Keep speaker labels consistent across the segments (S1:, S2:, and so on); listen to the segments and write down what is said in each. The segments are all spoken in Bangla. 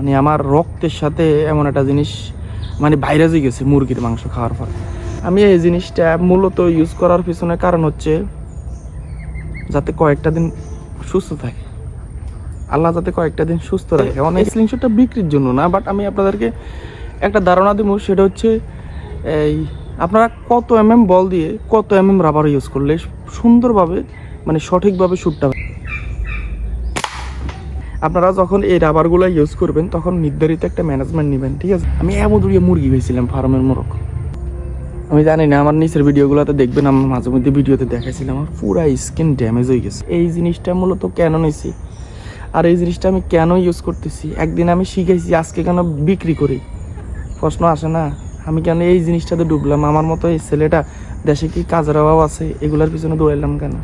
S1: মানে আমার রক্তের সাথে এমন একটা জিনিস মানে ভাইরাসই গেছে মুরগির মাংস খাওয়ার পর আমি এই জিনিসটা মূলত ইউজ করার পিছনে কারণ হচ্ছে যাতে কয়েকটা দিন সুস্থ থাকে আল্লাহ যাতে কয়েকটা দিন সুস্থ রাখে অনেক স্লিংশটটা বিক্রির জন্য না বাট আমি আপনাদেরকে একটা ধারণা দেবো, সেটা হচ্ছে এই আপনারা কত এম এম বল দিয়ে কত এম এম রাবার ইউজ করলে সুন্দরভাবে মানে সঠিকভাবে শ্যুটটা। আপনারা যখন এই রাবারগুলো ইউজ করবেন, তখন নির্ধারিত একটা ম্যানেজমেন্ট নেবেন, ঠিক আছে? আমি এমন দূরিয়ে মুরগি হয়েছিলাম ফার্মের মোরগ। আমি জানি না, আমার নিচের ভিডিওগুলোতে দেখবেন আমার মাঝে মধ্যে ভিডিওতে দেখাইছিলাম, আমার পুরা স্কিন ড্যামেজ হয়ে গেছে। এই জিনিসটা মূলত কেন নিয়েছি আর এই জিনিসটা আমি কেন ইউজ করতেছি? একদিন আমি শিখেছি আজকে কেন বিক্রি করি? প্রশ্ন আসে না। আমি কেন এই জিনিসটাতে ডুবলাম? আমার মতো এই ছেলেটা দেশে কি কাজের অভাব আছে? এগুলার পিছনে দৌড়াইলাম কেন?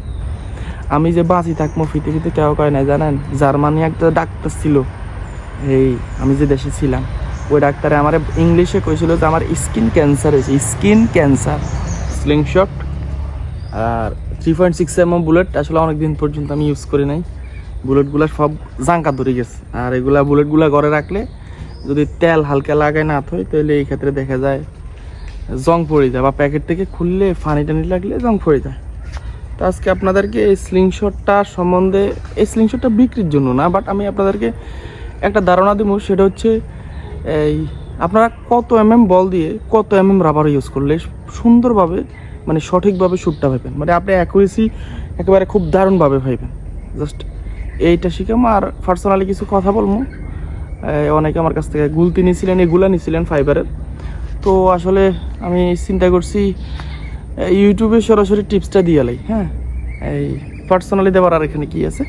S1: আমি যে বাঁচি থাকব পৃথিবীতে কেউ কয় না জানেন? জার্মানি একটা ডাক্তার ছিল। এই আমি যে দেশে ছিলাম, ওই ডাক্তারে আমার ইংলিশে কইছিল যে আমার স্কিন ক্যান্সার হয়েছে, স্কিন ক্যান্সার। স্লিংশট আর three point six M bullet আসলে অনেক দিন পর্যন্ত আমি ইউজ করি নাই। বুলেটগুলো সব জাঙ্কা ধরে গেছে। আর এগুলা বুলেটগুলো ঘরে রাখলে যদি তেল হালকা লাগায় না থই, তাহলে এই ক্ষেত্রে দেখা যায়, জং পড়ে যায় বা প্যাকেট থেকে খুললে ফানি টানি লাগলে জং পড়ে যায়। তো আজকে আপনাদেরকে এই স্লিংশটটা সম্বন্ধে, এই স্লিংশটটা বিক্রির জন্য না বাট আমি আপনাদেরকে একটা ধারণা দেবো, সেটা হচ্ছে এই, আপনারা কত এম এম বল দিয়ে কত এম এম রাবার ইউজ করলে সুন্দরভাবে মানে সঠিকভাবে শ্যুটটা পাইবেন। মানে আপনি অ্যাকুরেসি একেবারে খুব দারুণভাবে পাইবেন। জাস্ট এইটা শিখাম, আর পার্সোনালি কিছু কথা বলব। অনেকে আমার কাছ থেকে গুলতি নিয়েছিলেন এগুলা নিয়েছিলেন ফাইবারের তো আসলে আমি চিন্তা করছি ইউটিউবে সরাসরি টিপসটা দিয়ে লাই হ্যাঁ? এই পার্সোনালি দেওয়ার আর এখানে কি আছে?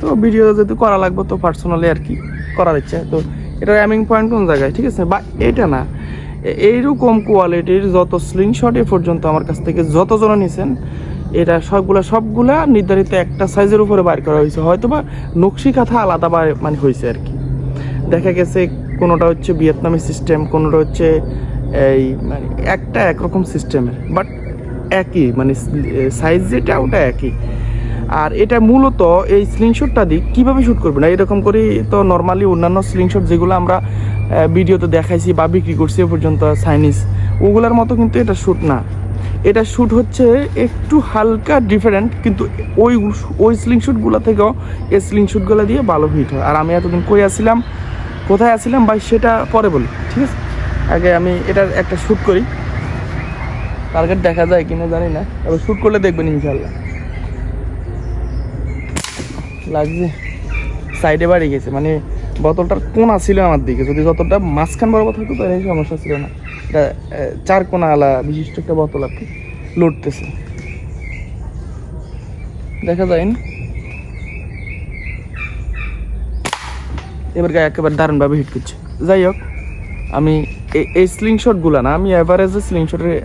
S1: তো ভিডিও যদি করা লাগবে, তো পার্সোনালি আর কি করার ইচ্ছা। তো এটার অ্যামিং পয়েন্ট কোন জায়গায়? ঠিক আছে? বা এটা না এইরকম কোয়ালিটির যত স্লিংশট এ পর্যন্ত আমার কাছ থেকে যতজন নিছেন, এটা সবগুলা সবগুলা নির্ধারিত একটা সাইজের উপরে বার করা হয়েছে। হয়তো বা নকশি কাঁথা আলাদা মানে হয়েছে আর কি। দেখা গেছে কোনোটা হচ্ছে ভিয়েতনামি সিস্টেম কোনোটা হচ্ছে এই মানে একটা একরকম সিস্টেমের বাট একই মানে সাইজ যেটা ওটা একই। আর এটা মূলত এই স্লিংশটটা দিয়ে কীভাবে শ্যুট করবে না এরকম করে তো নর্মালি অন্যান্য স্লিংশট যেগুলো আমরা ভিডিওতে দেখাইছি বা বিক্রি করছি এ পর্যন্ত চাইনিজ ওগুলোর মতো কিন্তু এটা শ্যুট না। এটা শ্যুট হচ্ছে একটু হালকা ডিফারেন্ট কিন্তু ওই ওই স্লিংশুটগুলো থেকেও এই স্লিংশুটগুলো দিয়ে ভালো হিট হয়। আর আমি এতদিন কই আসছিলাম, কোথায় আসছিলাম ভাই সেটা পরে বলি, ঠিক আছে? আগে আমি এটার একটা শ্যুট করি। টার্গেট দেখা যায় কিনা জানি না তবে শ্যুট করলে দেখবেন ইনশাল্লাহ লাগছে। সাইডে বাড়ি গেছে মানে বোতলটার কোনা ছিল আমার দিকে, যদি যতটা মাঝখান বরাবর থাকতো তাহলে সমস্যা ছিল না। এটা চার কোনা আলা বিশিষ্ট একটা বোতল আর কি লড়তেছে দেখা যায় না। এবার গায়ে একেবারে দারুণভাবে হিট করছে। যাই হোক, আমি এই- এই স্লিংশটগুলো না, আমি অ্যাভারেজে স্লিংশটের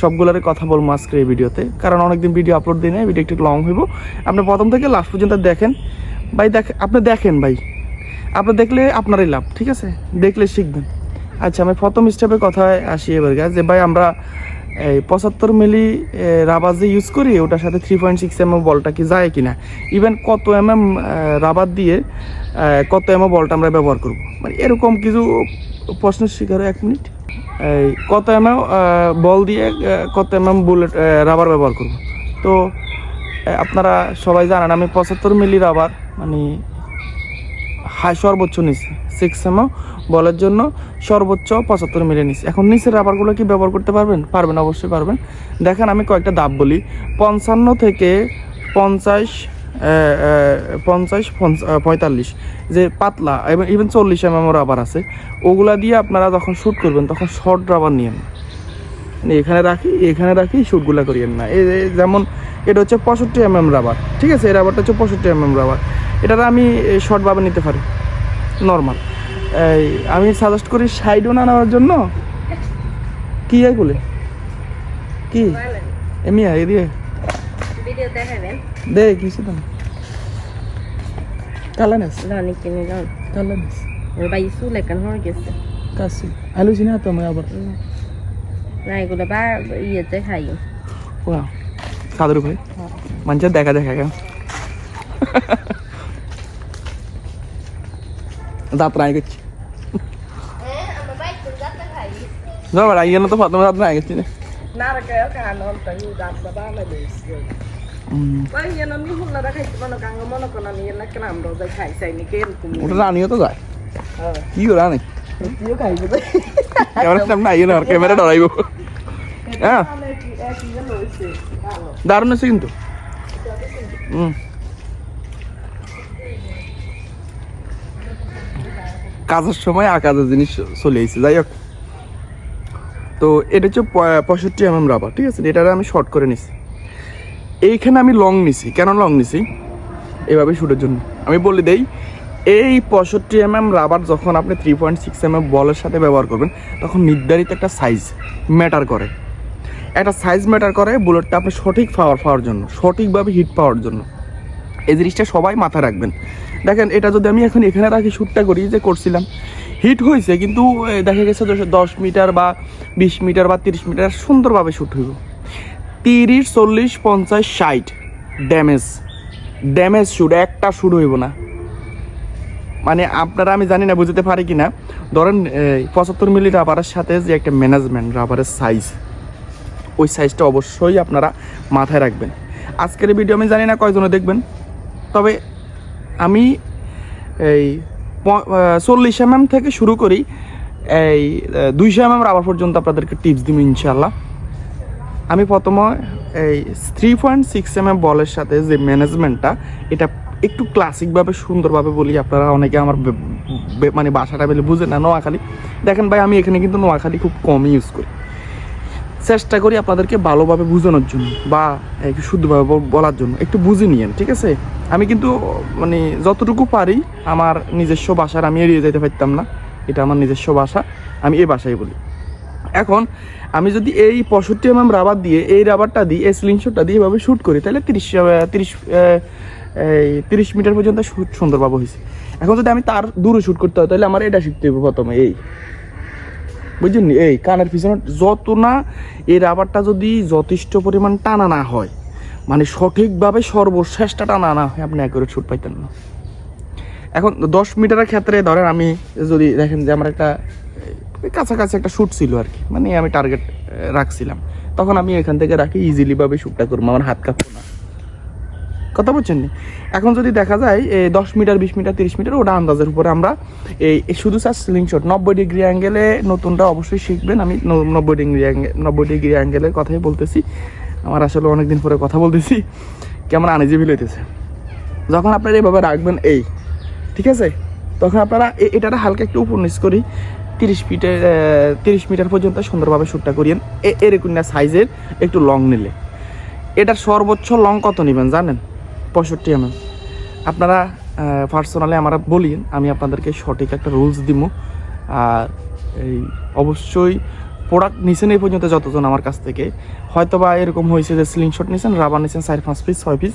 S1: সবগুলোর কথা বলব আজকের এই ভিডিওতে। কারণ অনেকদিন ভিডিও আপলোড দিই না ভিডিও একটু লং হইব। আপনি প্রথম থেকে লাস্ট পর্যন্ত দেখেন। ভাই, দেখ আপনি দেখেন ভাই। আপনি দেখলে আপনারই লাভ, ঠিক আছে? দেখলে শিখবেন। আচ্ছা আমি প্রথম স্টেপের কথায় আসি এবার গা যে ভাই আমরা, এই পঁচাত্তর মিলি রাবার যে ইউজ করি, ওটার সাথে থ্রি পয়েন্ট সিক্স এম বলটা কি যায় কি না ইভেন কত এম এম রাবার দিয়ে কত এম বলটা আমরা ব্যবহার করব? মানে এরকম কিছু প্রশ্ন শিকার এক মিনিট। এই কত এম বল দিয়ে কত এম এম বুলেট রাবার ব্যবহার করব। তো আপনারা সবাই জানেন, আমি পঁচাত্তর মিলি রাবার মানে হাই সর্বোচ্চ নিচ্ছে সিক্স এম বলের জন্য সর্বোচ্চ পঁচাত্তর মিলি নিচ্ছে এখন নিচের রাবারগুলো কি ব্যবহার করতে পারবেন? পারবেন, অবশ্যই পারবেন। দেখেন, আমি কয়েকটা দাব বলি। পঞ্চান্ন থেকে পঞ্চাশ পঞ্চাশ, পঞ্চ- পঁয়তাল্লিশ। যে পাতলা এবং ইভেন চল্লিশ এম এম রাবার আছে, ওগুলা দিয়ে আপনারা যখন শ্যুট করবেন, তখন শর্ট রাবার নিয়েন এখানে রাখি এখানে রাখি শ্যুটগুলো করিয়েন না। এই যেমন, এটা হচ্ছে পঁয়ষট্টি এম এম রাবার ঠিক আছে? এই রাবারটা হচ্ছে পঁয়ষট্টি এম এম রাবার এটার আমি শর্টভাবে নিতে পারি নর্মাল আমি সাজেস্ট করি সাইডও না নেওয়ার জন্য। কি এগুলো কি? এমিয়া এদিকে।
S2: ভিডিও দেখাবেন
S1: দেখ কিছু দাম কালানেস
S2: রানি কিনে যাও
S1: কালানেস
S2: ওর ভাই চুল এখন হয়ে গেছে
S1: কাছে আলু চিনে তো আমি আবার
S2: না এগুলো বা ইয়েতে খাই
S1: ওয়া কাদের উপরে মানুষের দেখা দেখা কেন যাত্রা আগে গেছি যাবার আগে না তো ফাতেমা যাত্রা আগে
S3: গেছি না না রে কেউ কান অন্তর যাত্রা বা না
S1: ওটা রানিও তো যায়. কি রানি. ক্যামেরার সামনে না আর ক্যামেরা ডরাইব হ্যাঁ. দারুণ আছে কিন্তু। হুম কাজের সময় আকাজের জিনিস চলে এসেছে যাই হোক। তো এটা হচ্ছে পঁয়ষট্টি এম এম রাবার ঠিক আছে? এটা আমি শর্ট করে নিছি। এইখানে আমি লং নিছি। কেন লং নিছি? এভাবে শুটের জন্য। আমি বলে দেই, এই পঁয়ষট্টি এম এম রাবার যখন আপনি three point six M M বলের সাথে ব্যবহার করবেন, তখন নির্ধারিত একটা সাইজ ম্যাটার করে। একটা সাইজ ম্যাটার করে বুলেটটা আপনি সঠিক পাওয়ার পাওয়ার জন্য, সঠিকভাবে হিট পাওয়ার জন্য। এই জিনিসটা সবাই মাথায় রাখবেন। দেখেন, এটা যদি আমি এখন এখানে রাখি শ্যুটটা করি, যে করছিলাম হিট হয়েছে কিন্তু দেখা গেছে দশ- মিটার বা বিশ মিটার বা তিরিশ মিটার সুন্দরভাবে শ্যুট হইব। তিরিশ, চল্লিশ, পঞ্চাশ, ষাট। ড্যামেজ ড্যামেজ শ্যুট একটা শ্যুট হইব না। মানে আপনারা, আমি জানি না, বুঝতে পারি কি না ধরেন পঁচাত্তর মিলি রাবারের সাথে যে একটা ম্যানেজমেন্ট রাবারের সাইজ ওই সাইজটা অবশ্যই আপনারা মাথায় রাখবেন। আজকের ভিডিও আমি জানি না কয়জনে দেখবেন, তবে আমি এই চল্লিশ এম থেকে শুরু করি, এই দুইশো এম রাবার পর্যন্ত আপনাদেরকে টিপস দিব ইনশাল্লাহ আমি প্রথমে এই three point six M M বলের সাথে যে ম্যানেজমেন্টটা এটা একটু ক্লাসিকভাবে সুন্দরভাবে বলি। আপনারা অনেকে আমার মানে বাসাটা বলে বুঝে না, নোয়াখালী। দেখেন ভাই, আমি এখানে কিন্তু নোয়াখালী খুব কমই ইউজ করি। চেষ্টা করি আপনাদেরকে ভালোভাবে বোঝানোর জন্য বা একটু শুদ্ধভাবে বলার জন্য। একটু বুঝে নিয়েন, ঠিক আছে? আমি কিন্তু মানে যতটুকু পারি, আমার নিজস্ব ভাষার আমি এড়িয়ে যেতে পারতাম না। এটা আমার নিজস্ব ভাষা আমি এই ভাষায় বলি। এখন আমি যদি এই পঁয়ষট্টি এম এম রাবার দিয়ে, এই রাবারটা দিই এই স্লিংশটটা দিয়ে এভাবে শ্যুট করি, তাহলে তিরিশ তিরিশ এই তিরিশ মিটার পর্যন্ত শ্যুট সুন্দরভাবে হয়েছে এখন যদি আমি তার দূরে শ্যুট করতে হয়, তাহলে আমার এটা শিখতে হবে প্রথমে, এই। বুঝছেন নি? এই কানের পিছনে যত না এই রাবারটা যদি যথেষ্ট পরিমাণ টানা না হয় মানে সঠিকভাবে সর্বশ্রেষ্ঠ টানা না হয়, আপনি একেবারে ছুট পাইতেন না। এখন দশ মিটারের ক্ষেত্রে ধরেন আমি যদি দেখেন যে আমার একটা কাছাকাছি একটা শ্যুট ছিল আর কি। মানে আমি টার্গেট রাখছিলাম। তখন আমি এখান থেকে রাখি ইজিলি ভাবে শ্যুটটা করব, আমার হাত কাঁপবো না। কথা বলছেন এখন যদি দেখা যায় এই দশ মিটার, বিশ মিটার, তিরিশ মিটার, ওটা আন্দাজের উপরে আমরা এই শুধু স্যার স্লিং শট নব্বই ডিগ্রি অ্যাঙ্গেলে নতুনটা অবশ্যই শিখবেন। আমি নব্বই ডিগ্রি অ্যাঙ্গেল নব্বই ডিগ্রি অ্যাঙ্গেলের কথাই বলতেছি। আমার আসলে অনেকদিন পরে কথা বলতেছি। কেমন আনিজি ফিল হইতেছে। যখন আপনারা এইভাবে রাখবেন, এই, ঠিক আছে? তখন আপনারা এটাটা হালকা একটু উপর নিচ করি। তিরিশ ফিটের তিরিশ মিটার পর্যন্ত সুন্দরভাবে শ্যুটটা করিয়েন। এরকম না সাইজের, একটু লং নিলে। এটার সর্বোচ্চ লং কত নেবেন জানেন? পঁয়ষট্টি এম আপনারা পার্সোনালি আমরা বলি আমি আপনাদেরকে সঠিক একটা রুলস দিব আর এই অবশ্যই প্রোডাক্ট নিছেন এই পর্যন্ত যতজন আমার কাছ থেকে। হয়তো বা এরকম হয়েছে যে স্লিংশট নিছেন রাবার নিছেন চার, পাঁচ পিস ছয় পিস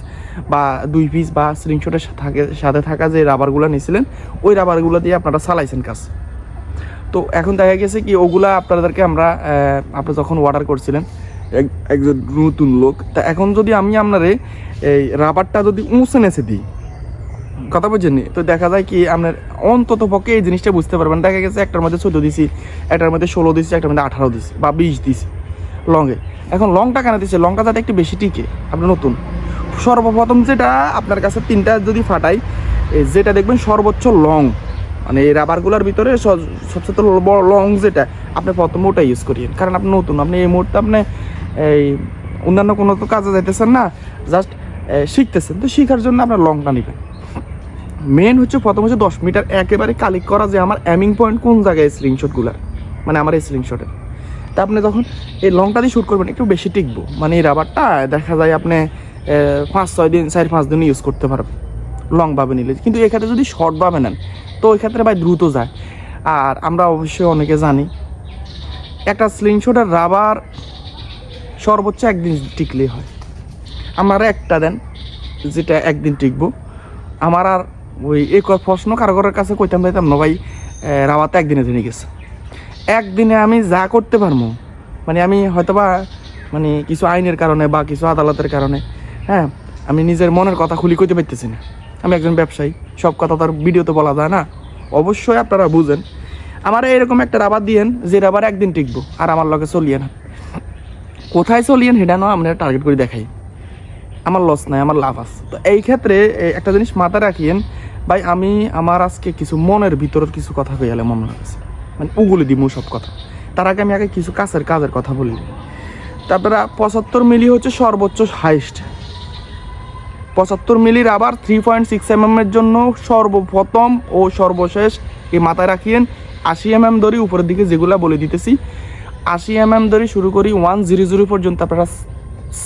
S1: বা দুই পিস বা স্লিংশটের থাকে সাথে থাকা যে রাবারগুলো নিছিলেন, ওই রাবারগুলো দিয়ে আপনারা চালাইছেন কাজ। তো এখন দেখা গেছে কি, ওগুলা আপনাদেরকে আমরা আপনি যখন অর্ডার করছিলেন একজন নতুন লোক, তা এখন যদি আমি আপনারে এই রাবারটা যদি উঁচে নেছে দিই, কথা বলছেন তো দেখা যায় কি, আপনার অন্তত পক্ষে এই জিনিসটা বুঝতে পারবেন। দেখা গেছে একটার মধ্যে চোদ্দ দিছি, একটার মধ্যে ষোলো দিছি, একটার মধ্যে আঠারো দিছি, বা বিশ দিছি, লংয়ে। এখন লংটা কেন দিচ্ছে লংটা যাতে একটু বেশি টিকে আপনার নতুন। সর্বপ্রথম যেটা আপনার কাছে তিনটা যদি ফাটাই যেটা দেখবেন সর্বোচ্চ লং। মানে এই রাবারগুলোর ভিতরে সবচেয়ে বড় লং যেটা, আপনি প্রথম ওটা ইউজ করিয়েন। কারণ আপনি নতুন, আপনি এই মুহূর্তে আপনি এই অন্যান্য কোনো তো কাজে যাইতেছেন না জাস্ট শিখতেছেন। তো শেখার জন্য আপনার লংটা নেবেন। মেন হচ্ছে প্রথম হচ্ছে দশ মিটার একেবারে কালেক্ট করা যে আমার অ্যামিং পয়েন্ট কোন জায়গায় স্লিংশটগুলার মানে আমার এই স্লিংশটের তা আপনি যখন এই লংটা দিয়ে শ্যুট করবেন, একটু বেশি টিকবো। মানে এই রাবারটা দেখা যায় আপনি পাঁচ, ছয় দিন, চার, পাঁচ দিন ইউজ করতে পারবেন। লংভাবে নিলে। কিন্তু এক্ষেত্রে যদি শর্টভাবে নেন, তো ওই ক্ষেত্রে ভাই দ্রুত যায়। আর আমরা অবশ্যই অনেকে জানি, একটা স্লিংশটের রাবার সর্বোচ্চ একদিন টিকলেই হয়। আমার একটা দেন, যেটা একদিন টিকবো। আমার আর ওই এই ক- প্রশ্ন কারোর কাছে কইতাম পাইতাম না ভাই রাওয়াতে একদিনে জেনে গেছে। একদিনে আমি যা করতে পারব মানে আমি হয়তোবা মানে কিছু আইনের কারণে বা কিছু আদালতের কারণে হ্যাঁ আমি নিজের মনের কথা খুলি কইতে পারতেছি না। আমি একজন ব্যবসায়ী, সব কথা তো আর ভিডিওতে বলা যায় না। অবশ্যই আপনারা বুঝেন। আমার এরকম একটা রাবার দিয়েন, যে রাবার একদিন টিকবো, আর আমার লগে চলিয়ে না। কোথায় চলিয়েন সেটা নয় আমরা টার্গেট করে দেখাই। আমার লস নাই, আমার লাভ আছে। তো এই ক্ষেত্রে একটা জিনিস মাথায় রাখিয়েন, ভাই, আমি আমার আজকে কিছু মনের ভিতরের কিছু কথা গেলে মনে লাগছে মানে উগুলি দিব সব কথা। তার আগে আমি আগে কিছু কাছের কাজের কথা বলি। তারপরে পঁচাত্তর মিলি হচ্ছে সর্বোচ্চ হাইস্ট পঁচাত্তর মিলির আবার থ্রি পয়েন্ট সিক্স এম এর জন্য সর্বপ্রথম ও সর্বশেষ এ মাথায় রাখিয়েন। আশি এম এম ধরি উপরের দিকে যেগুলো বলে দিতেছি। আশি এম এম ধরে শুরু করি ওয়ান জিরো জিরো পর্যন্ত, আপনারা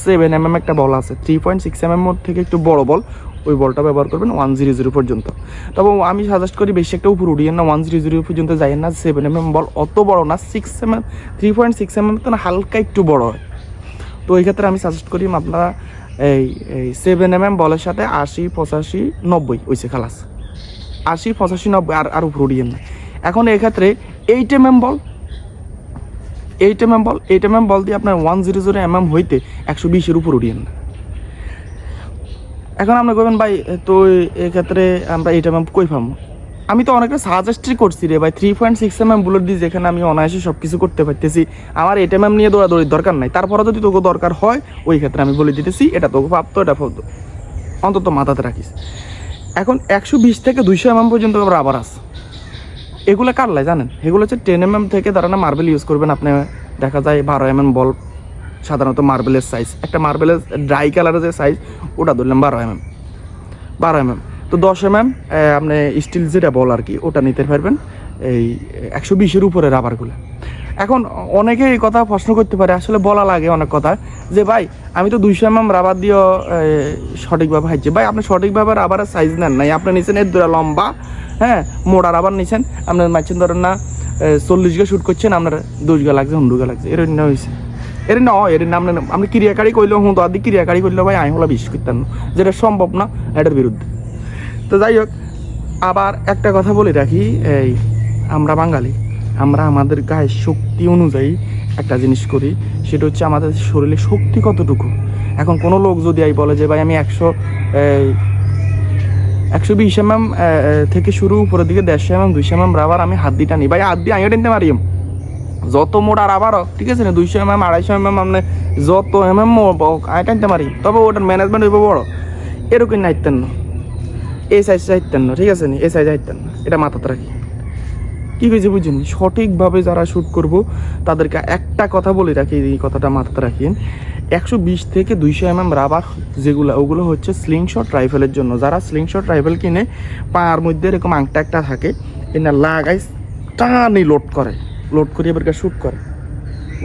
S1: সেভেন এম এম একটা বল আছে। Three point six M M থেকে একটু বড় বল, ওই বলটা ব্যবহার করবেন ওয়ান জিরো জিরো পর্যন্ত। তবে আমি সাজেস্ট করি বেশি একটা উপর উঠিয়েন না ওয়ান জিরো জিরো পর্যন্ত যাইয়েন না সেভেন এম এম বল অত বড় না six M M three point six M M তো হালকা একটু বড় হয়। তো এই ক্ষেত্রে আমি সাজেস্ট করি আপনারা এই এই সেভেন এম এম বলের সাথে আশি, পঁচাশি, নব্বই ওইসে খালাস। আশি, পঁচাশি, নব্বই, আর আর উপর উড়িয়েন না এখন এক্ষেত্রে eight M M ball eight M M ball eight M M ball দিয়ে আপনার one zero zero M M হইতে একশো বিশের উপর উড়িয়েন না এখন আপনি কইবেন, ভাই, তো এক্ষেত্রে আমরা এইট এম এম কই পাবো আমি তো অনেকটা সাজেস্টই করছি রে ভাই three point six M M bullet দিয়ে যেখানে আমি অনায়াসে সব কিছু করতে পারতেছি। আমার এইট এম এম নিয়ে দৌড়াদৌড়ির দরকার নাই। তারপরে যদি তোকে দরকার হয়, ওই ক্ষেত্রে আমি বলে দিতেছি, এটা তোকে ভাবতো, এটা ভাবতো। অন্তত মাথাতে রাখিস। এখন একশো বিশ থেকে দুইশো এম এম পর্যন্ত আমরা আবার আস এগুলো কাটলাই জানেন? এগুলো হচ্ছে টেন এম এম থেকে তারা না মার্বেল ইউজ করবেন, আপনি দেখা যায় বারো এম এম বল, সাধারণত মার্বেলের সাইজ একটা মার্বেলের ড্রাই কালারের যে সাইজ ওটা ধরলাম বারো এম এম বারো এম এম তো দশ এম এম আপনি স্টিল যেটা বল আর কি, ওটা নিতে পারবেন। এই, একশো বিশের উপরে রাবারগুলো এখন অনেকে এই কথা প্রশ্ন করতে পারে, আসলে বলা লাগে অনেক কথা, যে ভাই, আমি তো দুইশো এম এম রাবার দিয়েও সঠিকভাবে হাইছি ভাই, আপনি সঠিকভাবে রাবারের সাইজ নেন নাই। আপনি নিচ্ছেন এর দুটা লম্বা হ্যাঁ মোটা রাবার নিচ্ছেন আপনার মারছেন ধরেন না চল্লিশ গা শ্যুট করছেন, আপনার দশ গা লাগছে হুন্ডু গা লাগছে। এর হয়েছে এর ন এর নাম আপনি ক্রিয়াকারী করলেও হুঁ তো আদি ক্রিয়াকারী করলেও ভাই, আমি হলো বিশ্বাস করতেন যেটা সম্ভব না, এটার বিরুদ্ধে। তো যাই হোক, আবার একটা কথা বলে রাখি, এই আমরা বাঙালি, আমরা আমাদের গায়ের শক্তি অনুযায়ী একটা জিনিস করি, সেটা হচ্ছে আমাদের শরীরে শক্তি কতটুকু। এখন কোনো লোক যদি আই বলে যে, ভাই, আমি একশো একশো বিশ এম এম থেকে শুরু উপরের দিকে দেড়শো এম এম দুইশো এম এম রাবার আমি হাত দিয়ে টানি। ভাই, হাত দিয়ে আমিও টেনতে মারিম যত মোটা রাবারও ঠিক আছে না, দুইশো এম এম আড়াইশো এম এম আপনি যত এম এম আই টানতে পারি। তবে ওটার ম্যানেজমেন্ট হইব বড়। এরকম নাইতেন না। এই সাইজ না, ঠিক আছে নি? এই সাইজ না। এটা মাথাতে রাখি। কি হয়েছে বুঝুন সঠিকভাবে যারা শ্যুট করব, তাদেরকে একটা কথা বলে রাখি, এই কথাটা মাথাতে রাখিন। একশো বিশ থেকে দুইশো এম এম রাবার যেগুলো, ওগুলো হচ্ছে স্লিং শট রাইফেলের জন্য। যারা স্লিং শট রাইফেল কিনে, পায়ের মধ্যে এরকম আংটা একটা থাকে এটা লাগাই টানি লোড করে। লোড করে এবার শ্যুট করে।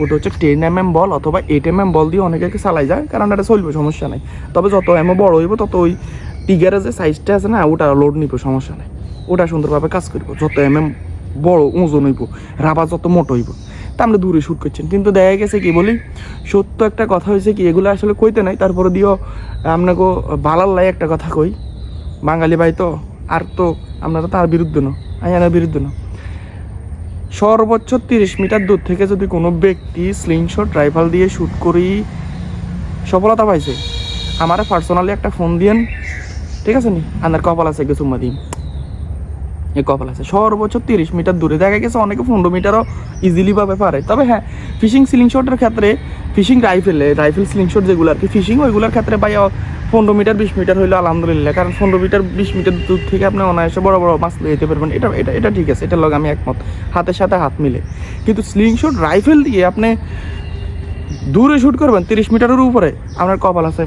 S1: ওটা হচ্ছে টেন এম এম বল অথবা এইট এম এম বল দিয়ে অনেকে চালাই যায়, কারণ এটা চলবে, সমস্যা নেই। তবে যত এম বড় হইব, তত ওই টিগারের যে সাইজটা আছে না, ওটা লোড নিব, সমস্যা নেই। ওটা সুন্দরভাবে কাজ করব, যত এম এম বড় ওজন হইব, রাবার যত মোটো হইব, তা আমরা দূরে শ্যুট করছেন কিন্তু দেখা গেছে কি বলি, সত্য একটা কথা হয়েছে কি, এগুলো আসলে কইতে নাই, তারপরে দিও আপনাকে বালার লাই একটা কথা কই, বাঙালি ভাই তো, আর তো আপনারা তার বিরুদ্ধে ন আইনার বিরুদ্ধে না। সর্বোচ্চ তিরিশ মিটার দূর থেকে যদি কোনো ব্যক্তি স্লিংশট রাইফেল দিয়ে শ্যুট করি, সফলতা পাইছে। আমার পার্সোনালি একটা ফোন দিয়েন ঠিক আছে নি? আনার কপাল আছে কিছু চুম্মা দিন এই কপাল আছে। সর্বোচ্চ তিরিশ মিটার দূরে। দেখা গেছে অনেকে পনেরো মিটারও ইজিলি পাবে পারে। তবে হ্যাঁ ফিশিং সিলিং শটের ক্ষেত্রে ফিশিং রাইফেলে রাইফেল সিলিং শট যেগুলো আর কি ফিশিং ওইগুলোর ক্ষেত্রে ভাই পনেরো মিটার, বিশ মিটার হইল আলহামদুলিল্লাহ। কারণ পনেরো মিটার, বিশ মিটার দূর থেকে আপনি অনায়াসে বড় বড় মাছ যেতে পারবেন। এটা এটা এটা ঠিক আছে। এটার লগে আমি একমত। হাতের সাথে হাত মিলে। কিন্তু স্লিং শট রাইফেল দিয়ে আপনি দূরে শ্যুট করবেন তিরিশ মিটারের উপরে, আপনার কপাল আছে।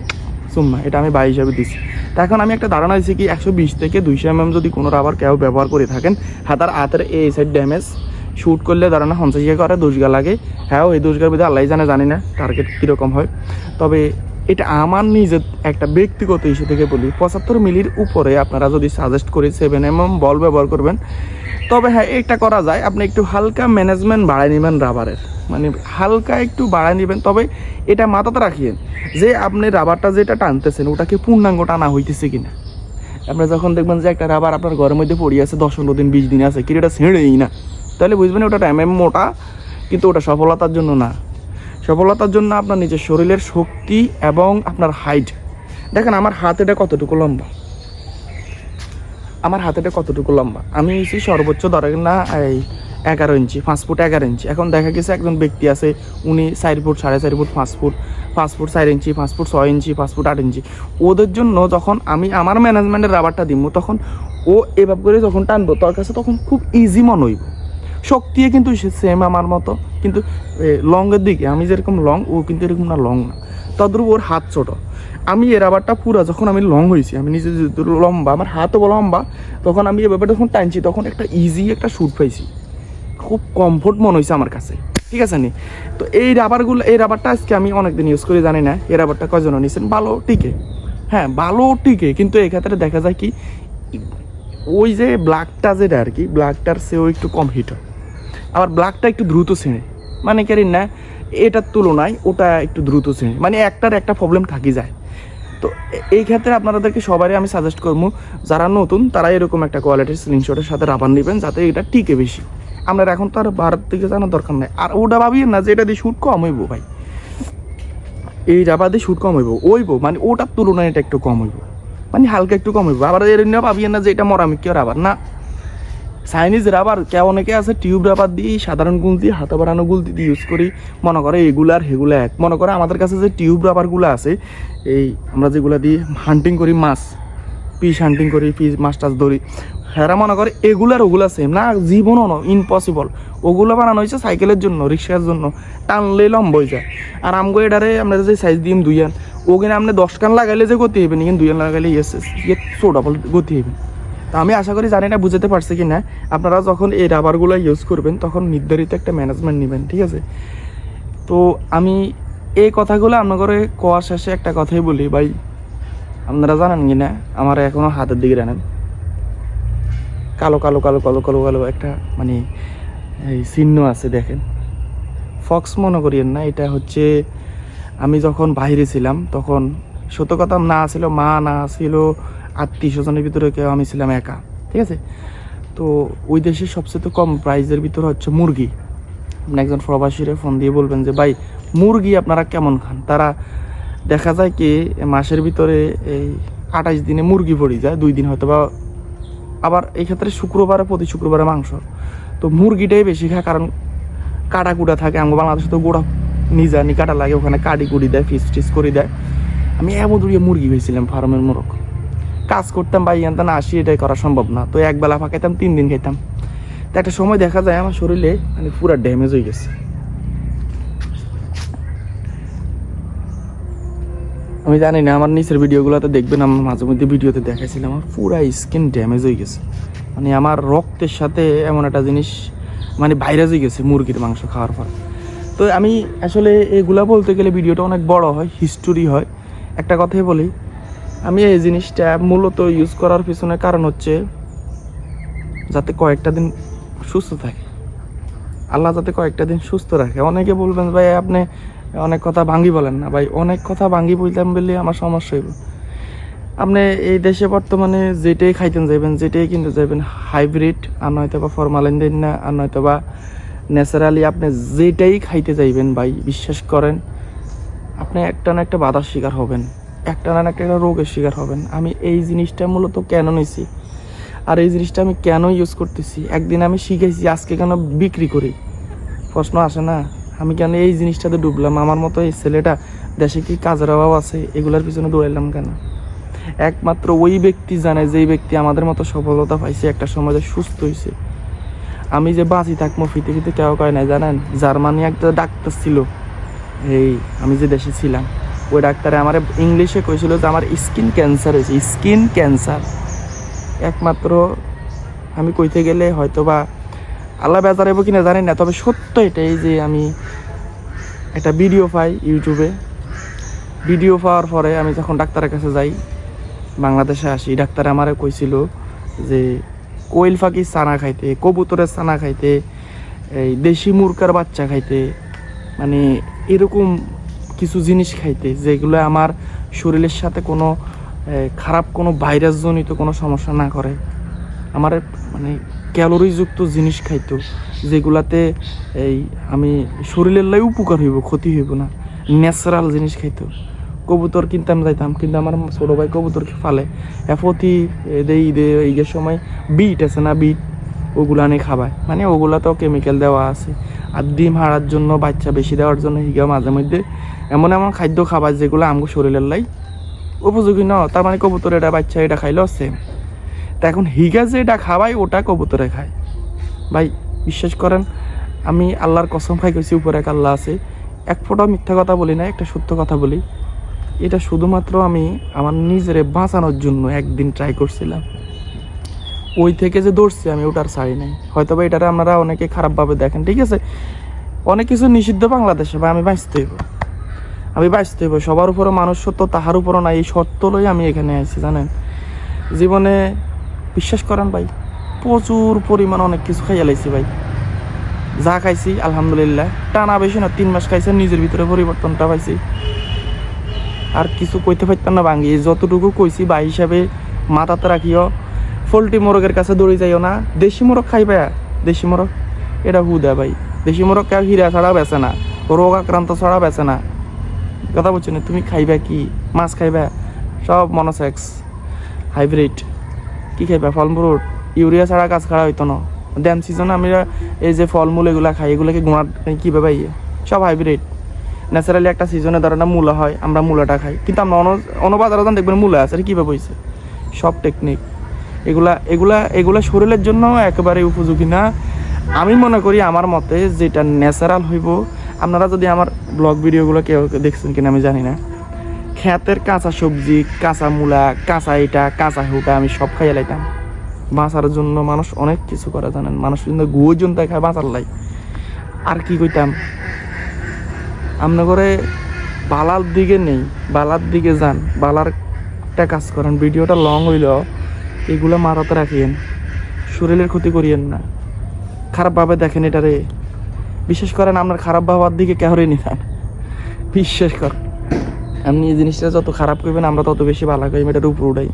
S1: সুম্মা এটা আমি বাই হিসাবে দিচ্ছি তা এখন আমি একটা ধারণা দিচ্ছি কি একশো বিশ থেকে দুইশো এম যদি কোনো রাবার কেউ ব্যবহার করে থাকেন হাতার হাতের এই সাইড ড্যামেজ শ্যুট করলে ধারণা হঞ্চাইয়া করে দোষগা লাগে। হ্যাঁ ওই দোষগার ভিতরে আল্লাহ জানে, জানি না টার্গেট কীরকম হয়। তবে এটা আমার নিজের একটা ব্যক্তিগত ইস্যু থেকে বলি, পঁচাত্তর মিলির উপরে আপনারা যদি সাজেস্ট করে সেভেন এম বল ব্যবহার করবেন তবে হ্যাঁ এটা করা যায়। আপনি একটু হালকা ম্যানেজমেন্ট বাড়ায় নেবেন রাবারের মানে হালকা একটু বাড়ায় নেবেন, তবে এটা মাথাতে রাখিয়েন যে আপনি রাবারটা যেটা টানতেছেন, ওটাকে পূর্ণাঙ্গ টানা হইতেছে কিনা। আপনি যখন দেখবেন যে একটা রাবার আপনার ঘরের মধ্যে পড়ে আছে, দশ পনেরো দিন, বিশ দিন আছে, কিন্তু এটা ছেড়েই না। তাহলে বুঝবেন ওটা এম মোটা, কিন্তু ওটা সফলতার জন্য না। সফলতার জন্য আপনার নিজের শরীরের শক্তি এবং আপনার হাইট দেখেন আমার হাত এটা কতটুকু লম্বা? আমার হাতেটা কতটুকু লম্বা? আমি হয়েছি সর্বোচ্চ ধরেন না, এই এগারো ইঞ্চি, পাঁচ ফুট এগারো ইঞ্চি। এখন দেখা গেছে একজন ব্যক্তি আছে, উনি চার ফুট, সাড়ে চার ফুট, পাঁচ ফুট পাঁচ ফুট চার ইঞ্চি, পাঁচ ফুট ছয় ইঞ্চি, পাঁচ ফুট আট ইঞ্চি। ওদের জন্য যখন আমি আমার ম্যানেজমেন্টের রাবারটা দিব তখন ও এভাবে করে যখন টানবো, তোর কাছে তখন খুব ইজি মনে হইব। শক্তিও কিন্তু সেম আমার মতো, কিন্তু লংয়ের দিকে, আমি যেরকম লং ও কিন্তু এরকম না লং না। তদ্রুপ ওর হাত ছোট। আমি এ রাবারটা পুরো যখন আমি লং হয়েছি আমি নিজে লম্বা, আমার হাতও লম্বা, তখন আমি এ ব্যাপারটা যখন টানছি, তখন একটা ইজি একটা শ্যুট পাইছি। খুব কমফোর্ট মনে হয়েছে আমার কাছে। ঠিক আছে নি? তো এই রাবারগুলো এই রাবারটা আজকে আমি অনেকদিন ইউজ করে, জানি না, এই রাবারটা কয়জন নিয়েছেন ভালো টিকে। হ্যাঁ ভালো টিকে, কিন্তু এক্ষেত্রে দেখা যায় কি, ওই যে ব্ল্যাকটা যেটা আর কি ব্ল্যাকটার সেও একটু কম হিট হয়। আবার ব্ল্যাকটা একটু দ্রুত ছেড়ে। মানে কেন না, এটার তুলনায় ওটা একটু দ্রুত ছেড়ে। মানে একটার একটা প্রবলেম থাকি যায়। তো এই ক্ষেত্রে আপনাদেরকে সবারই আমি সাজেস্ট করব, যারা নতুন তারা এরকম একটা কোয়ালিটির স্লিংশটের সাথে রাবার নেবেন, যাতে এটা টিকে বেশি। আমরা এখন তো আর ভারত থেকে জানার দরকার নাই। আর ওটা ভাবিয়ে না যে এটা দিয়ে শ্যুট কম হইব ভাই। এই রাবার দিয়ে শ্যুট কম হইব ওইব মানে ওটার তুলনায় এটা একটু কম হইব। মানে হালকা একটু কম হইব। আবার এর ভাবিয়ে না যে এটা মরামিকীয় রাবার। না চাইনিজ রাবার কে অনেকে আছে টিউব রাবার দিয়ে সাধারণ গুল দিয়ে, হাতে বাড়ানো গুল দিয়ে ইউজ করি। মনে করে এগুলো আর সেগুলো এক। মনে করে আমাদের কাছে যে টিউব রাবারগুলো আছে, এই আমরা যেগুলো দিয়ে হান্টিং করি মাছ পিস হান্টিং করি পিস মাছ টাছ ধরি, হেরা মনে করে এগুলার ওগুলা সেম না, জীবনও ন ইম্পসিবল ওগুলো বানানো হয়েছে সাইকেলের জন্য, রিক্সার জন্য, টানলে লম্ব হয়ে যায়। আর আমগো এটারে আমরা যে সাইজ দিম দুইয়ান ও কিনা আপনি দশ কান লাগাইলে যে গতি হইবেন কিন্তু দুইয়ান লাগাইলে ইয়েস ইয়ে ডাবল গতি হইবেন তো আমি আশা করি জানি না, বুঝতে পারছি কি না। আপনারা যখন এই রাবারগুলো ইউজ করবেন, তখন নির্ধারিত একটা ম্যানেজমেন্ট নেবেন, ঠিক আছে? তো আমি এই কথাগুলো আপনাদের কোয়া শেষে একটা কথাই বলি, ভাই। আপনারা জানেন কি না, আমার এখনও হাতের দিকে জানেন কালো কালো কালো কালো কালো কালো একটা মানে এই চিহ্ন আছে, দেখেন। ফক্স মনে করিয়েন না, এটা হচ্ছে আমি যখন বাইরে ছিলাম, তখন সত্য কথা না ছিল, মা না ছিল আত্মীয় স্বজনের ভিতরে কেউ আমি ছিলাম একা, ঠিক আছে? তো ওই দেশে সবচেয়ে তো কম প্রাইজের ভিতরে হচ্ছে মুরগি। আপনি একজন প্রবাসীরে ফোন দিয়ে বলবেন যে, ভাই, মুরগি আপনারা কেমন খান? তারা দেখা যায় কি, মাসের ভিতরে এই আঠাইশ দিনে মুরগি পড়ে যায়, দুই দিন হয়তো বা আবার এই ক্ষেত্রে শুক্রবারে প্রতি শুক্রবারে মাংস। তো মুরগিটাই বেশি খায়, কারণ কাটা কুটা থাকে, আমাকে বাংলাদেশে তো গোড়া নিজা নি কাটা লাগে, ওখানে কাটি কুড়ি দেয় ফিস টিস করে দেয়। আমি এমন দূরে মুরগি হয়েছিলাম ফার্মের মোরগ। কাজ করতাম বা ইয়ান না আসি, এটাই করা সম্ভব না। তো একবেলা ফাঁকাইতাম, তিন দিন খাইতাম। তো একটা সময় দেখা যায়, আমার শরীরে মানে পুরা ড্যামেজ হয়ে গেছে। আমি জানি না, আমার নিচের ভিডিওগুলোতে দেখবেন আমার মাঝে মধ্যে ভিডিওতে দেখাইছিলাম, আমার পুরা স্কিন ড্যামেজ হয়ে গেছে। মানে আমার রক্তের সাথে এমন একটা জিনিস মানে ভাইরাস হয়ে গেছে মুরগির মাংস খাওয়ার পর। তো আমি আসলে এগুলা বলতে গেলে ভিডিওটা অনেক বড় হয় হিস্টোরি হয়। একটা কথাই বলি আমি এই জিনিসটা মূলত ইউজ করার পিছনে কারণ হচ্ছে যাতে কয়েকটা দিন সুস্থ থাকে। আল্লাহ যাতে কয়েকটা দিন সুস্থ রাখে। অনেকে বলবেন, ভাই, আপনি অনেক কথা ভাঙ্গি বলেন না। ভাই, অনেক কথা ভাঙ্গি বলতাম বললে আমার সমস্যা হইব। আপনি এই দেশে বর্তমানে যেটাই খাইতেন যাবেন যেটাই কিনতে যাবেন হাইব্রিড আর নয়তো বা ফরমালিন দিন না, আর নয়তো বা ন্যাচারালি আপনি যেটাই খাইতে যাইবেন, ভাই, বিশ্বাস করেন, আপনি একটা না একটা বাধার শিকার হবেন। একটা না একটা রোগের শিকার হবেন। আমি এই জিনিসটা মূলত কেন নিছি? আর এই জিনিসটা আমি কেন ইউজ করতেছি? একদিন আমি শিখেছি আজকে কেন বিক্রি করি? প্রশ্ন আসে না। আমি কেন এই জিনিসটাতে ডুবলাম? আমার মতো এই ছেলেটা দেশে কি কাজের অভাব আছে? এগুলার পিছনে দৌড়াইলাম কেন? একমাত্র ওই ব্যক্তি জানে যেই ব্যক্তি আমাদের মতো সফলতা পাইছে, একটা সমাজে সুস্থ হয়েছে আমি যে বাঁচি থাকব, পৃথিবীতে কেউ কয় না জানেন? জার্মানি একটা ডাক্তার ছিল। এই, আমি যে দেশে ছিলাম। ওই ডাক্তারে আমার ইংলিশে কইছিল যে আমার স্কিন ক্যান্সার হয়েছে, স্কিন ক্যান্সার। একমাত্র আমি কইতে গেলে হয়তো বা আল্লাহ বেজার হইব কিনা জানি না, তবে সত্য এটাই যে আমি একটা ভিডিও পাই ইউটিউবে ভিডিও পাওয়ার পরে আমি যখন ডাক্তারের কাছে যাই, বাংলাদেশে আসি, ডাক্তার আমারে কইছিল যে কোয়েল ফাঁকি চানা খাইতে, কবুতরের চানা খাইতে, এই দেশি মুরকার বাচ্চা খাইতে মানে এরকম কিছু জিনিস খাইতে, যেগুলো আমার শরীরের সাথে কোনো খারাপ কোনো ভাইরাসজনিত কোনো সমস্যা না করে। আমার মানে ক্যালোরিযুক্ত জিনিস খাইতো, যেগুলাতে এই আমি শরীরের লাই উপকার হইব, ক্ষতি হইব না। ন্যাচারাল জিনিস খাইতো। কবুতর কিনতাম, যাইতাম, কিন্তু আমার ছোট ভাই কবুতর ফালে। এ প্রতি দেই ঈদে ঈদের সময় বিট আছে না, বিট, ওগুলা আনি খাবায়। মানে ওগুলা তো কেমিক্যাল দেওয়া আছে। আর ডিম হারার জন্য, বাচ্চা বেশি দেওয়ার জন্য, হিগা মাঝে মধ্যে এমন এমন খাদ্য খাবার যেগুলো আমগো শরীরের লাই উপযোগী ন, তার মানে কবুতর এটা বাচ্চা এটা খাইলেও সেম তা এখন হিগা যে এটা খাওয়ায় ওটা কবুতরে খায়। ভাই, বিশ্বাস করেন, আমি আল্লাহর কসম খাই কইছি, উপরে এক আল্লাহ আছে। এক ফোঁটা মিথ্যা কথা বলি না একটা সত্য কথা বলি। এটা শুধুমাত্র আমি আমার নিজেরে বাঁচানোর জন্য একদিন ট্রাই করছিলাম। ওই থেকে যে দৌড়ছি আমি ওটার ছাড়ি নাই। হয়তো বা এটারে আপনারা অনেকে খারাপভাবে দেখেন, ঠিক আছে? অনেক কিছু নিষিদ্ধ বাংলাদেশে বা আমি বাঁচতে হইব। আমি বাঁচতে হইব, সবার উপরও মানুষ সত্য তাহার উপরও নাই, এই শর্ত লই আমি এখানে আইছি, জানেন? জীবনে বিশ্বাস করেন ভাই, প্রচুর পরিমাণ অনেক কিছু খাইয়া লাইছি ভাই। যা খাইছি, আলহামদুলিল্লাহ। টানা বেশি না, তিন মাস খাইছে নিজের ভিতরে পরিবর্তনটা পাইছি। আর কিছু কইতে পারতাম না ভাঙ্গি যতটুকু কইছি বা হিসাবে মাথাতে রাখিও, পোলট্রি মোরগের কাছে দৌড়ে যাইও না। দেশি মোরগ খাইবে দেশি মোরগ। এটা হুদা ভাই, দেশি মোরগ কেউ হীরা ছাড়া বেছে না, রোগ আক্রান্ত ছাড়া বেছে না। কথা বলছো না, তুমি খাইবা কি? মাছ খাইবা? সব মনোসেক্স হাইব্রিড কি খাইবা? ফল ফলমূল, ইউরিয়া ছাড়া গাছ খাড়া হইতো না। ড্যাম সিজনে আমরা এই যে ফলমূল এগুলা খাই, এগুলোকে গুণার কীভাবে ইয়ে? সব হাইব্রিড ন্যাচারালি একটা সিজনে ধরে না মূলা হয়, আমরা মূলাটা খাই। কিন্তু আমরা অন অনবাজারে যান দেখবেন মূলা আছে কীভাবে হয়েছে সব টেকনিক এগুলা এগুলা এগুলা শরীরের জন্য একেবারে উপযোগী না। আমি মনে করি আমার মতে যেটা ন্যাচারাল হইব আপনারা যদি আমার ব্লগ ভিডিওগুলো কেউ দেখছেন কিনা আমি জানি না, ক্ষেতের কাঁচা সবজি, কাঁচা মূলা, কাঁচা এটা কাঁচা হুটা আমি সব খাইয়ে লাইতাম। বাঁচার জন্য মানুষ অনেক কিছু করে, জানেন? মানুষ কিন্তু গুয়ো জন্য খায় বাঁচার লাই। আর কি কইতাম? আপনার করে বালার দিকে নেই, বালার দিকে যান, বালার একটা কাজ করেন, ভিডিওটা লং হইল এগুলো মারাতে রাখিয়েন শরীরের ক্ষতি করিয়েন না। খারাপভাবে দেখেন এটারে। বিশেষ করেন আপনার খারাপ ভাবার দিকে কেহরে নিতাম বিশ্বাস কর। আপনি এই জিনিসটা যত খারাপ করবেন, আমরা তত বেশি ভালো করি এটার উপর উঠাই।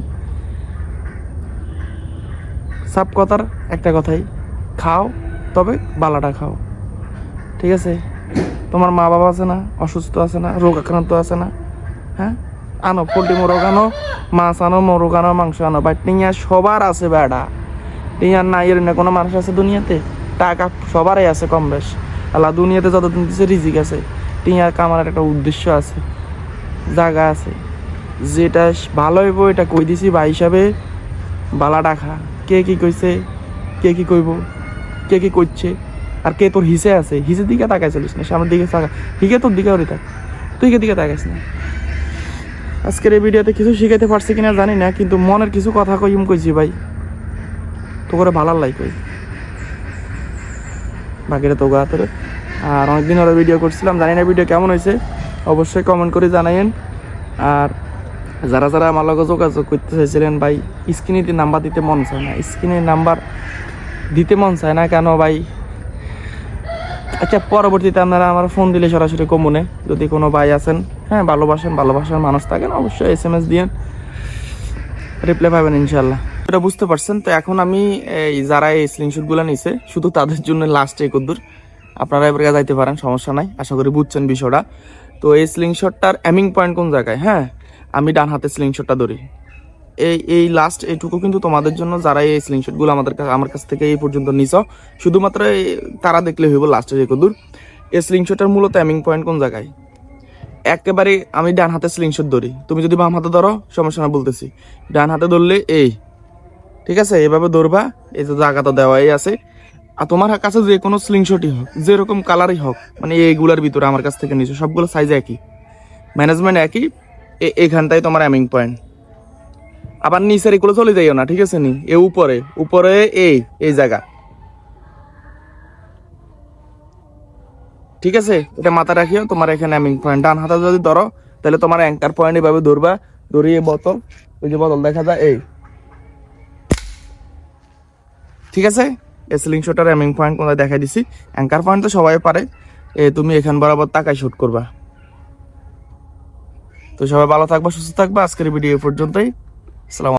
S1: সাপ কথার একটা কথাই, খাও, তবে বালাটা খাও। ঠিক আছে? তোমার মা বাবা আছে না, অসুস্থ আছে না, রোগ আক্রান্ত আছে না হ্যাঁ? আনো, পোলট্রি মোরগ আনো, মাছ আনো, মোরগ আনো, মাংস আনো, বাট টিয়া সবার আছে বেড়া। টিয়ার না এর না কোনো মানুষ আছে দুনিয়াতে? টাকা সবারই আছে কম বেশ। আল্লাহ দুনিয়াতে যতদিন দিচ্ছে রিজিক আছে, টিয়া কামার একটা উদ্দেশ্য আছে, জায়গা আছে। যেটা ভালো হইব এটা কই দিছি বা হিসাবে? বালা ডাকা। কে কি কইছে? কে কি কইব? কে কি করছে? আর কে তোর হিসে আছে? হিসের দিকে তাকাই চলিস না? সামনের দিকে তাকা। হিকে তোর দিকে ওরে থাক তুই কে দিকে তাকাইস না। আজকের এই ভিডিওতে কিছু শিখাইতে পারছি কিনা জানি না, কিন্তু মনের কিছু কথা কইম কইছি ভাই। তো করে ভালো লাই কই। বাকিটা তো গা তোরে আর অনেকদিন ওরা ভিডিও করছিলাম, জানি না ভিডিও কেমন হয়েছে। অবশ্যই কমেন্ট করে জানাইন আর যারা যারা আমার লগে যোগাযোগ করতে চাইছিলেন, ভাই স্ক্রিনে নাম্বার দিতে মন চায় না। স্ক্রিনে নাম্বার দিতে মন চায় না কেন, ভাই? আচ্ছা পরবর্তীতে আপনারা আমার ফোন দিলে সরাসরি কমুনে। যদি কোনো ভাই আছেন হ্যাঁ ভালোবাসেন, ভালোবাসার মানুষ থাকেন, অবশ্যই এস এম এস দিয়েন। রিপ্লাই পাবেন ইনশাল্লাহ এটা বুঝতে পারছেন। তো এখন আমি, এই যারা এই স্ক্রিনশটগুলো নিছে, শুধু তাদের জন্য লাস্টে কদ্দুর। আপনারা এবার যাইতে পারেন, সমস্যা নাই, আশা করি বুঝছেন বিষয়টা। তো এই স্লিংশটটার অ্যামিং পয়েন্ট কোন জায়গায়? হ্যাঁ আমি ডান হাতে স্লিংশটটা ধরি। এই এই লাস্ট এইটুকু কিন্তু তোমাদের জন্য যারা এই স্লিংশটগুলো আমাদের কাছে, আমার কাছ থেকে এই পর্যন্ত নিছ, শুধুমাত্র এই- তারা দেখলে হইব লাস্টে যে কদূর এই স্লিংশটের মূলত অ্যামিং পয়েন্ট কোন জায়গায়? একেবারে আমি ডান হাতে স্লিংশট ধরি। তুমি যদি বাম হাতে ধরো, সমস্যা না বলতেছি। ডান হাতে ধরলে এই ঠিক আছে? এভাবে ধরবা, এই যে জায়গা তো দেওয়াই আছে। আর তোমার কাছে যে কোনো স্লিংশটই হোক যেরকম কালারই হোক মানে এইগুলার ভিতরে আমার কাছ থেকে নিছো, সবগুলো সাইজ একই। ম্যানেজমেন্ট একই, এ- এইখানটাই তোমার অ্যামিং পয়েন্ট আবার নিচের এগুলো চলে যাইও না, ঠিক আছে নি? এ উপরে উপরে এই এই জায়গা। ঠিক আছে? এটা মাথা রাখিও, তোমার এখানে অ্যামিং পয়েন্ট ডান হাতে যদি ধরো, তাহলে তোমার অ্যাঙ্কার পয়েন্ট এভাবে ধরবা, ধরিয়ে বোতল, ওই যে বোতল দেখা যায়, এই। ঠিক আছে? স্লিং শটার অ্যামিং পয়েন্ট কোথায় দেখাই দিছি। অ্যাঙ্কার পয়েন্ট তো সবাই পারে। এ, তুমি এখান বরাবর তাকাই শুট করবা। তো সবাই ভালো থাকবা, সুস্থ থাকবা। আজকের ভিডিও পর্যন্তই। আসসালাম